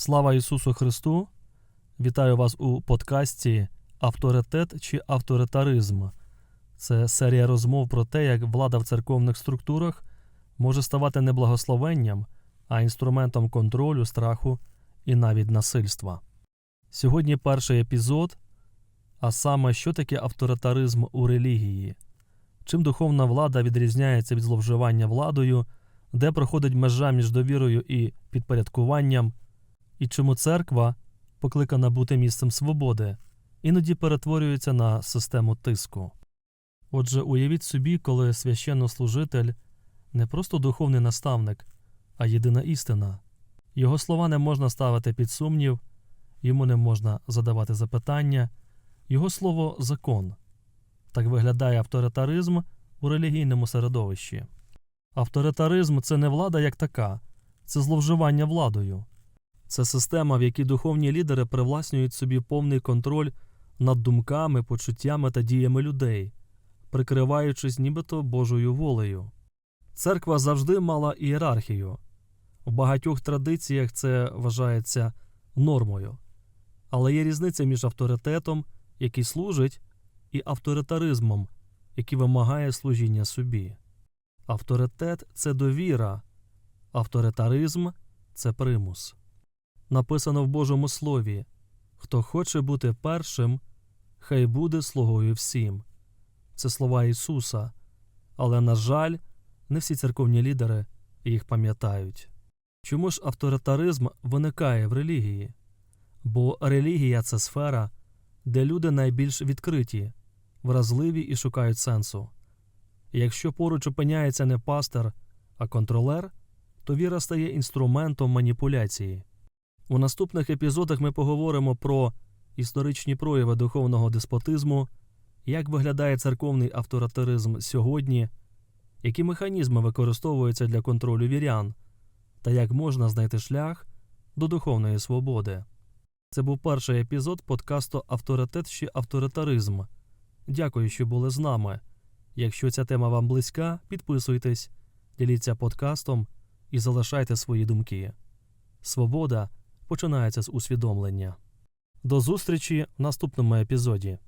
Слава Ісусу Христу! Вітаю вас у подкасті Авторитет чи авторитаризм. Це серія розмов про те, як влада в церковних структурах може ставати не благословенням, а інструментом контролю, страху і навіть насильства. Сьогодні перший епізод, а саме, що таке авторитаризм у релігії, чим духовна влада відрізняється від зловживання владою, де проходить межа між довірою і підпорядкуванням, і чому церква, покликана бути місцем свободи, іноді перетворюється на систему тиску. Отже, уявіть собі, коли священнослужитель не просто духовний наставник, а єдина істина. Його слова не можна ставити під сумнів, йому не можна задавати запитання, його слово закон. Так виглядає авторитаризм у релігійному середовищі. Авторитаризм це не влада як така, це зловживання владою. Це система, в якій духовні лідери привласнюють собі повний контроль над думками, почуттями та діями людей, прикриваючись нібито Божою волею. Церква завжди мала ієрархію. В багатьох традиціях це вважається нормою. Але є різниця між авторитетом, який служить, і авторитаризмом, який вимагає служіння собі. Авторитет це довіра, авторитаризм це примус. Написано в Божому Слові Хто хоче бути першим, хай буде слугою всім. Це слова Ісуса. Але, на жаль, не всі церковні лідери їх пам'ятають. Чому ж авторитаризм виникає в релігії? Бо релігія це сфера, де люди найбільш відкриті, вразливі і шукають сенсу. Якщо поруч опиняється не пастор, а контролер, то віра стає інструментом маніпуляції. У наступних епізодах ми поговоримо про історичні прояви духовного деспотизму, як виглядає церковний авторитаризм сьогодні, які механізми використовуються для контролю вірян, та як можна знайти шлях до духовної свободи. Це був перший епізод подкасту Авторитет чи авторитаризм. Дякую, що були з нами. Якщо ця тема вам близька, підписуйтесь, діліться подкастом і залишайте свої думки. Свобода починається з усвідомлення. До зустрічі в наступному епізоді.